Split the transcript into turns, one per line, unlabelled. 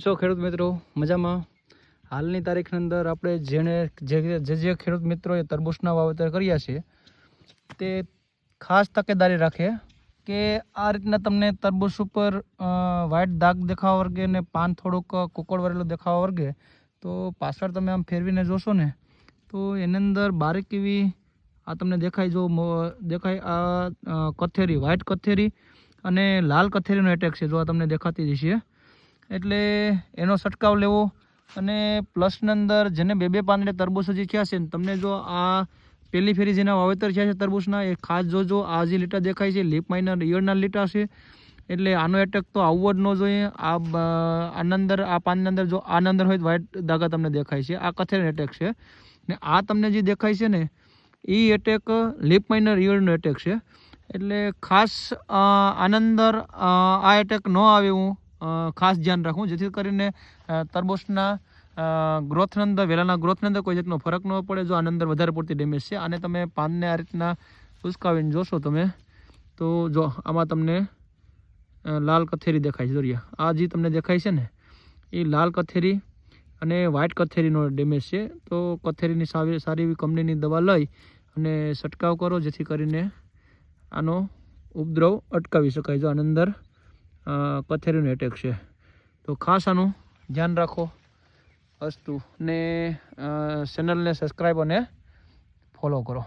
છો ખેડૂત મિત્રો? મજામાં? હાલની તારીખની અંદર આપણે જેણે જે જે જે ખેડૂત મિત્રોએ તરબૂચના વાવેતર કર્યા છે, તે ખાસ તકેદારી રાખે કે આ રીતના તમને તરબૂચ ઉપર વ્હાઇટ દાગ દેખાવા વર્ગે ને પાન થોડુંક કુકળ વરેલું દેખાવા વર્ગે, તો પાછળ તમે આમ ફેરવીને જોશો ને, તો એની અંદર બારીક એવી આ તમને દેખાય જો દેખાય આ કથેરી વ્હાઇટ કથેરી અને લાલ કથેરીનો એટેક છે, જો આ તમને દેખાતી જ છે એટલે એનો છંટકાવ લેવો અને પ્લસની અંદર જેને બે બે પાંદડે તરબૂચ હજી થયા છે ને તમને જો આ પહેલી ફેરી જેના વાવેતર થયા છે તરબૂચના એ ખાસ જોજો આ જે લીટા દેખાય છે લીપ માઇનર ઈયળના લીટા છે એટલે આનો એટેક તો આવવો જ ન જોઈએ. આ આના અંદર આ પાનની અંદર જો આના અંદર હોય તો વ્હાઇટ દાગા તમને દેખાય છે. આ કથેરીનો એટેક છે. ને આ તમને જે દેખાય છે ને એ એટેક લીપ માઇનર ઈયળનો એટેક છે. એટલે ખાસ અ, આના અંદર આ એટેક ન આવે અ, ખાસ ધ્યાન રાખવું. જેથી કરીને તરબૂચના ગ્રોથની અંદર વેલાના ગ્રોથની અંદર કોઈ જાતનો ફરક ન પડે જો આની અંદર વધારે પડતી ડેમેજ છે. અને તમે પાનને આ રીતના ઉસકાવીને જોશો તમે, તો જો આમાં તમને લાલ કથેરી દેખાય છે. દોરિયા. આ જે તમને દેખાય છે ને, એ લાલ કથેરી અને વ્હાઇટ કથેરીનો ડેમેજ છે. તો કથેરીની સારી સારી એવી કંપનીની દવા લઈ અને છંટકાવ કરો, જેથી કરીને આનો ઉપદ્રવ અટકાવી શકાય. જો આની અંદર અ, કથેરીનો એટેક છે. તો ખાસ આનું ધ્યાન રાખો અસ્તુ ને ચેનલને સબસ્ક્રાઈબ અને ફોલો કરો.